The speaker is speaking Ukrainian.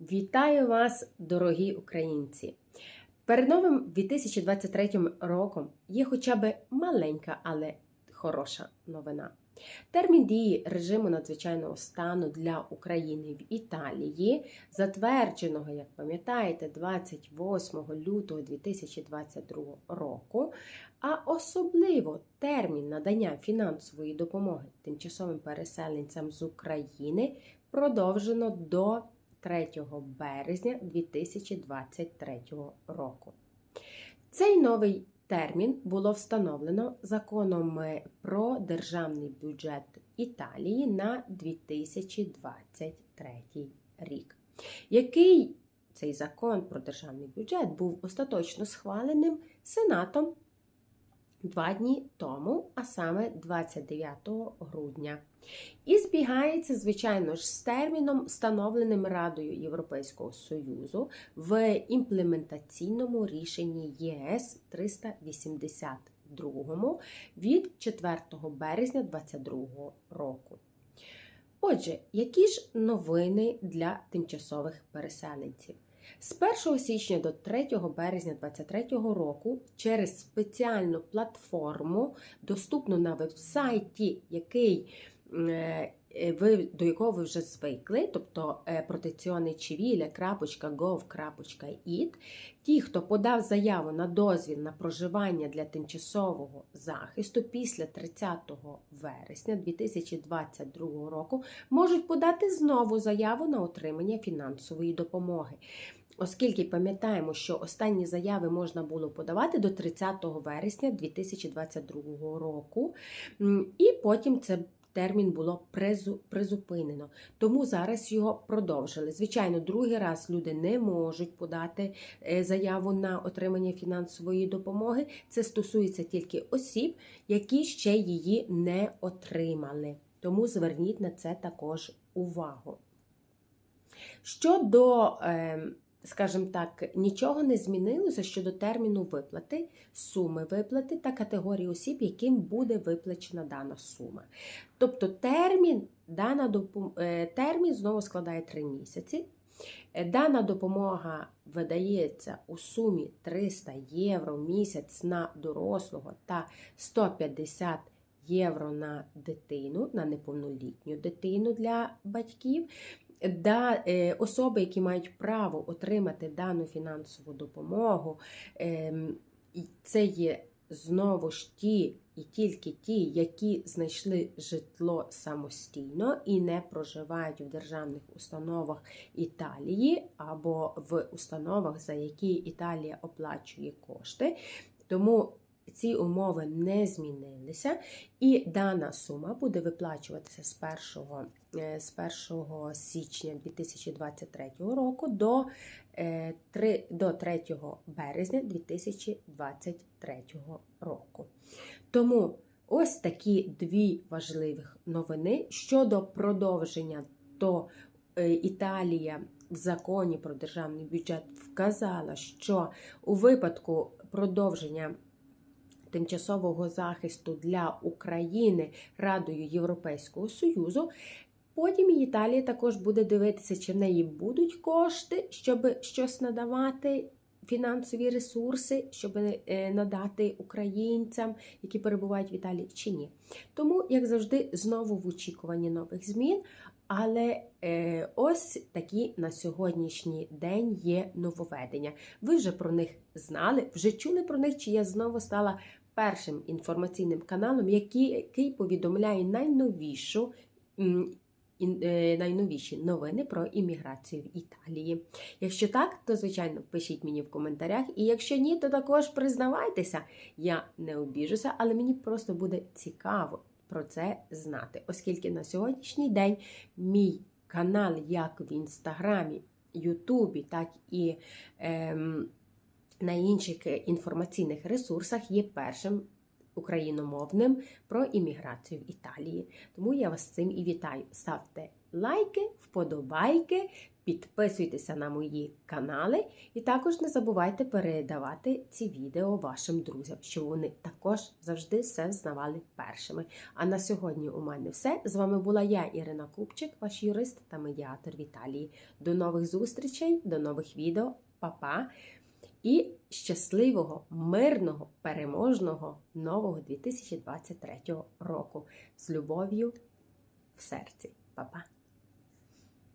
Вітаю вас, дорогі українці! Перед новим 2023 роком є хоча б маленька, але хороша новина. Термін дії режиму надзвичайного стану для України в Італії, затвердженого, як пам'ятаєте, 28 лютого 2022 року, а особливо термін надання фінансової допомоги тимчасовим переселенцям з України продовжено до 3 березня 2023 року. Цей новий термін було встановлено законом про державний бюджет Італії на 2023 рік, який цей закон про державний бюджет був остаточно схваленим Сенатом два дні тому, а саме 29 грудня. І збігається, звичайно ж, з терміном, встановленим Радою Європейського Союзу в імплементаційному рішенні ЄС 382 від 4 березня 2022 року. Отже, які ж новини для тимчасових переселенців? З 1 січня до 3 березня 2023 року через спеціальну платформу, доступну на вебсайті, який ви, до якого ви вже звикли, тобто protezione.civile.gov.it, ті, хто подав заяву на дозвіл на проживання для тимчасового захисту після 30 вересня 2022 року, можуть подати знову заяву на отримання фінансової допомоги. Оскільки пам'ятаємо, що останні заяви можна було подавати до 30 вересня 2022 року, і потім це термін було призупинено. Тому зараз його продовжили. Звичайно, другий раз люди не можуть подати заяву на отримання фінансової допомоги. Це стосується тільки осіб, які ще її не отримали. Тому зверніть на це також увагу. Щодо скажімо так, нічого не змінилося щодо терміну виплати, суми виплати та категорії осіб, яким буде виплачена дана сума. Тобто термін, дана допом... термін знову складає 3 місяці. Дана допомога видається у сумі 300 євро місяць на дорослого та 150 євро на дитину, на неповнолітню дитину для батьків да, е, особи, які мають право отримати дану фінансову допомогу, е, це є знову ж ті і тільки ті, які знайшли житло самостійно і не проживають в державних установах Італії або в установах, за які Італія оплачує кошти. Тому ці умови не змінилися, і дана сума буде виплачуватися з 1 е, з 1 січня 2023 року до 3, е, до 3 березня 2023 року. Тому ось такі дві важливих новини щодо продовження то е, Італія в законі про державний бюджет вказала, що у випадку продовження тимчасового захисту для України Радою Європейського Союзу. Потім Італія також буде дивитися, чи в неї будуть кошти, щоб щось надавати. Фінансові ресурси, щоб е, надати українцям, які перебувають в Італії, чи ні. Тому, як завжди, знову в очікуванні нових змін. Але е, ось такі на сьогоднішній день є нововведення. Ви вже про них знали, вже чули про них, чи я знову стала першим інформаційним каналом, який, повідомляє найновішу. Е, найновіші новини про імміграцію в Італії. Якщо так, то звичайно пишіть мені в коментарях. І якщо ні, то також признавайтеся. Я не обіжуся, але мені просто буде цікаво про це знати, оскільки на сьогоднішній день мій канал, як в інстаграмі, Ютубі, так і. Ем, на інших інформаційних ресурсах є першим україномовним про імміграцію в Італії. Тому я вас з цим і вітаю. Ставте лайки, вподобайки, підписуйтеся на мої канали і також не забувайте передавати ці відео вашим друзям, щоб вони також завжди все знавали першими. А на сьогодні у мене все. З вами була я, Ірина Купчик, ваш юрист та медіатор в Італії. До нових зустрічей, до нових відео, Па-па! І щасливого, мирного, переможного нового 2023 року з любов'ю в серці. Па-па!